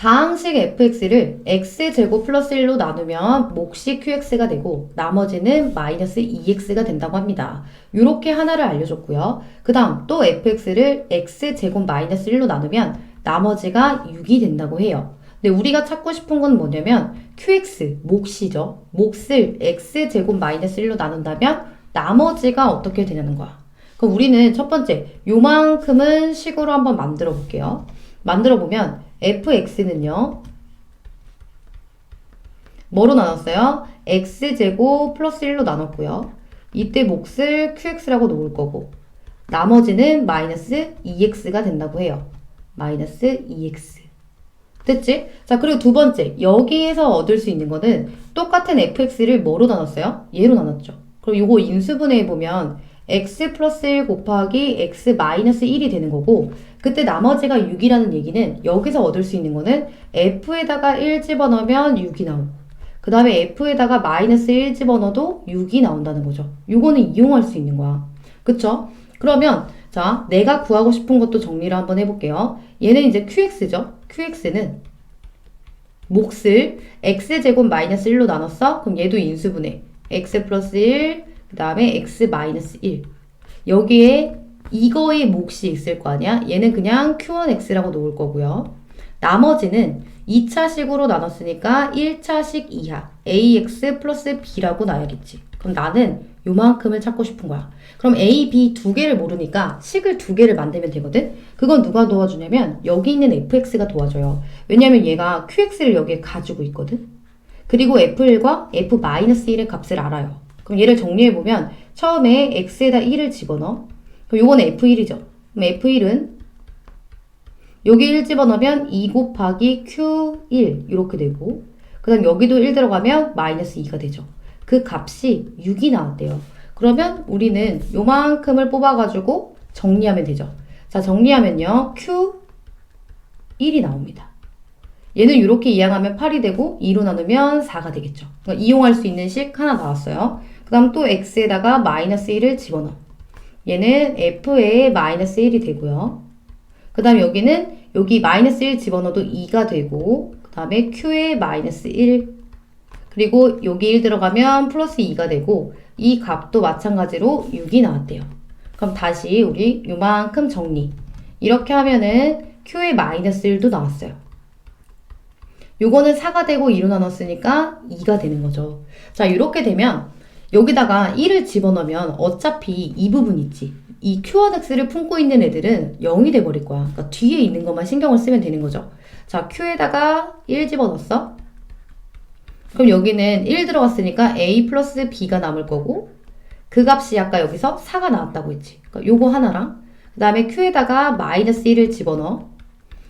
다항식 fx를 x제곱 플러스 1로 나누면 몫이 qx가 되고 나머지는 마이너스 2x가 된다고 합니다. 이렇게 하나를 알려줬고요. 그 다음 또 fx를 x제곱 마이너스 1로 나누면 나머지가 6이 된다고 해요. 근데 우리가 찾고 싶은 건 뭐냐면 qx, 몫이죠. 몫을 x제곱 마이너스 1로 나눈다면 나머지가 어떻게 되냐는 거야. 그럼 우리는 첫 번째 요만큼은 식으로 한번 만들어 볼게요. 만들어 보면 fx는요. 뭐로 나눴어요? x제곱 플러스 1로 나눴고요. 이때 몫을 qx라고 놓을 거고 나머지는 마이너스 2x가 된다고 해요. 마이너스 2x. 됐지? 자, 그리고 두 번째. 여기에서 얻을 수 있는 거는 똑같은 fx를 뭐로 나눴어요? 얘로 나눴죠. 그럼 요거 인수분해 보면 x 플러스 1 곱하기 x 마이너스 1이 되는 거고 그때 나머지가 6이라는 얘기는 여기서 얻을 수 있는 거는 f에다가 1 집어넣으면 6이 나오고 그 다음에 f에다가 마이너스 1 집어넣어도 6이 나온다는 거죠. 요거는 이용할 수 있는 거야. 그쵸? 그러면 자 내가 구하고 싶은 것도 정리를 한번 해볼게요. 얘는 이제 qx죠. qx는 몫을 x제곱 마이너스 1로 나눴어? 그럼 얘도 인수분해. x 플러스 1, 그 다음에 x 마이너스 1. 여기에 이거의 몫이 있을 거 아니야? 얘는 그냥 q1x라고 놓을 거고요. 나머지는 2차식으로 나눴으니까 1차식 이하 ax 플러스 b라고 놔야겠지. 그럼 나는 요만큼을 찾고 싶은 거야. 그럼 a, b 두 개를 모르니까 식을 두 개를 만들면 되거든? 그건 누가 도와주냐면 여기 있는 fx가 도와줘요. 왜냐면 얘가 qx를 여기에 가지고 있거든? 그리고 f1과 f-1의 값을 알아요. 그럼 얘를 정리해보면 처음에 x에다 1을 집어넣어. 그럼 요거는 f1이죠. 그럼 f1은 여기 1 집어넣으면 2 곱하기 q1 이렇게 되고 그 다음 여기도 1 들어가면 마이너스 2가 되죠. 그 값이 6이 나왔대요. 그러면 우리는 요만큼을 뽑아가지고 정리하면 되죠. 자, 정리하면요. q1이 나옵니다. 얘는 이렇게 이항하면 8이 되고 2로 나누면 4가 되겠죠. 그러니까 이용할 수 있는 식 하나 나왔어요. 그 다음 또 x에다가 마이너스 1을 집어넣어. 얘는 f에 마이너스 1이 되고요. 그 다음 여기는 여기 마이너스 1 집어넣어도 2가 되고 그 다음에 q에 마이너스 1 그리고 여기 1 들어가면 플러스 2가 되고 이 값도 마찬가지로 6이 나왔대요. 그럼 다시 우리 요만큼 정리. 이렇게 하면은 q에 마이너스 1도 나왔어요. 요거는 4가 되고 2로 나눴으니까 2가 되는 거죠. 자, 이렇게 되면 여기다가 1을 집어넣으면 어차피 이 부분 있지. 이 Q1X를 품고 있는 애들은 0이 돼버릴 거야. 그러니까 뒤에 있는 것만 신경을 쓰면 되는 거죠. 자, Q에다가 1 집어넣었어. 그럼 여기는 1 들어갔으니까 A 플러스 B가 남을 거고 그 값이 아까 여기서 4가 나왔다고 했지. 그러니까 요거 하나랑 그 다음에 Q에다가 마이너스 1을 집어넣어.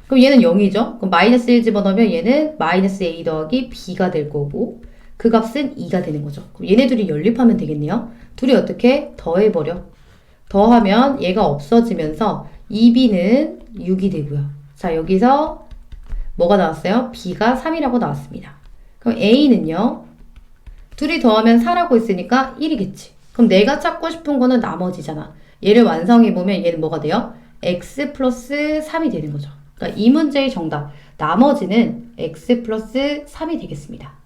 그럼 얘는 0이죠? 그럼 마이너스 1 집어넣으면 얘는 마이너스 A 더하기 B가 될 거고 그 값은 2가 되는 거죠. 그럼 얘네 둘이 연립하면 되겠네요. 둘이 어떻게 더해버려. 더하면 얘가 없어지면서 2B는 6이 되고요. 자, 여기서 뭐가 나왔어요? B가 3이라고 나왔습니다. 그럼 A는요? 둘이 더하면 4라고 있으니까 1이겠지. 그럼 내가 찾고 싶은 거는 나머지잖아. 얘를 완성해보면 얘는 뭐가 돼요? X 플러스 3이 되는 거죠. 그러니까 이 문제의 정답, 나머지는 X 플러스 3이 되겠습니다.